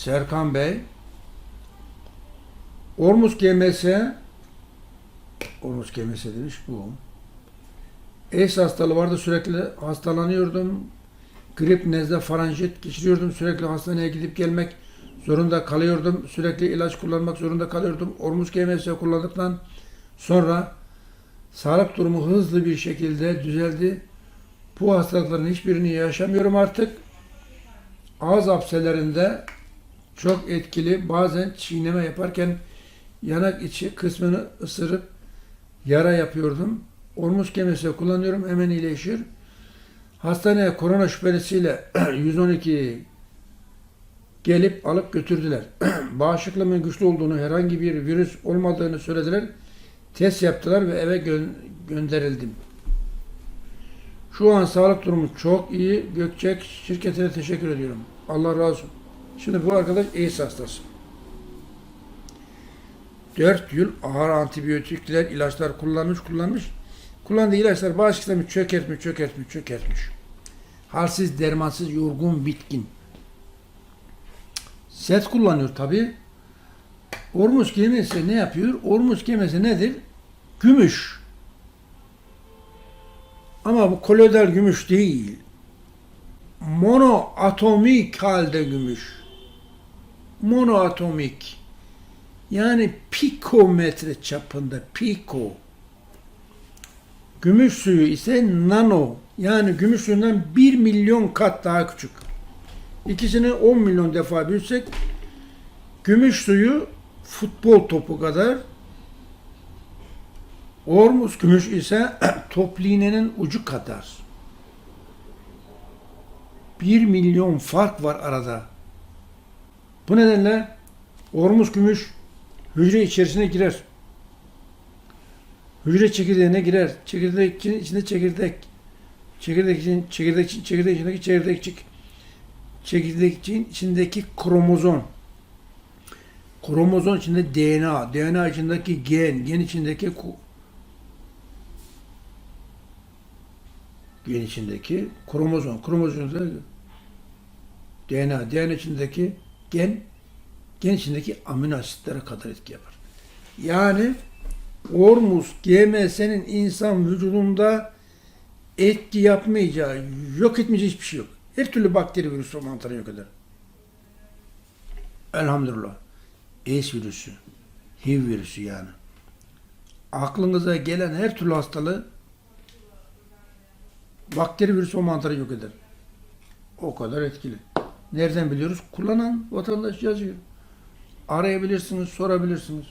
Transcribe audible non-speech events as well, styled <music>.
Serkan Bey Ormus GMS Ormus GMS demiş bu. Es hastalığı vardı sürekli hastalanıyordum. Grip, nezle, faranjit geçiriyordum. Sürekli hastaneye gidip gelmek zorunda kalıyordum. Sürekli ilaç kullanmak zorunda kalıyordum. Ormus GMS kullandıktan sonra sağlık durumu hızlı bir şekilde düzeldi. Bu hastalıkların hiçbirini yaşamıyorum artık. Ağız hapselerinde çok etkili. Bazen çiğneme yaparken yanak içi kısmını ısırıp yara yapıyordum. Ormus kemesi kullanıyorum hemen iyileşir. Hastaneye korona şüphelisiyle <clears throat> 112 gelip alıp götürdüler. <clears throat> Bağışıklığımın güçlü olduğunu, herhangi bir virüs olmadığını söylediler. Test yaptılar ve eve gö- gönderildim. Şu an sağlık durumu çok iyi. Gökçek şirketine teşekkür ediyorum. Allah razı olsun. Şimdi bu arkadaş AIDS hastası. 4 yıl ağır antibiyotikler, ilaçlar kullanmış, kullanmış. Kullandığı ilaçlar bağışıklık sistemi çökertmiş, çökertmiş, çökertmiş. Halsiz, dermansız, yorgun, bitkin. Set kullanıyor tabi. Ormus kemesi ne yapıyor? Ormus kemesi nedir? Gümüş. Ama bu kolodal gümüş değil. Monoatomik halde gümüş. Monoatomik. Yani pikometre çapında piko. Gümüş suyu ise nano. Yani gümüş suyundan 1 milyon kat daha küçük. İkisini 10 milyon defa büyütsek gümüş suyu futbol topu kadar Ormus gümüş ise <clears throat> top iğnenin ucu kadar. 1 milyon fark var arada. Bu nedenle Ormus gümüş hücre içerisine girer. Hücre çekirdeğine girer. Çekirdek için içinde çekirdek. Çekirdek için çekirdek için çekirdek içindeki çekirdekçik. Çekirdek için içindeki kromozom. Kromozom içinde DNA, DNA içindeki gen, gen içindeki gen içindeki kromozom, kromozom içinde DNA, DNA içindeki gen, gen içindeki amino asitlere kadar etki yapar. Yani Ormus GMS'nin insan vücudunda etki yapmayacağı, yok etmeyeceği hiçbir şey yok. Her türlü bakteri, virüs, mantarı yok eder. Elhamdülillah. AIDS virüsü, HIV virüsü yani. Aklınıza gelen her türlü hastalığı bakteri, virüs, ve mantarı yok eder. O kadar etkili. Nereden biliyoruz? Kullanan vatandaş yazıyor. Arayabilirsiniz, sorabilirsiniz.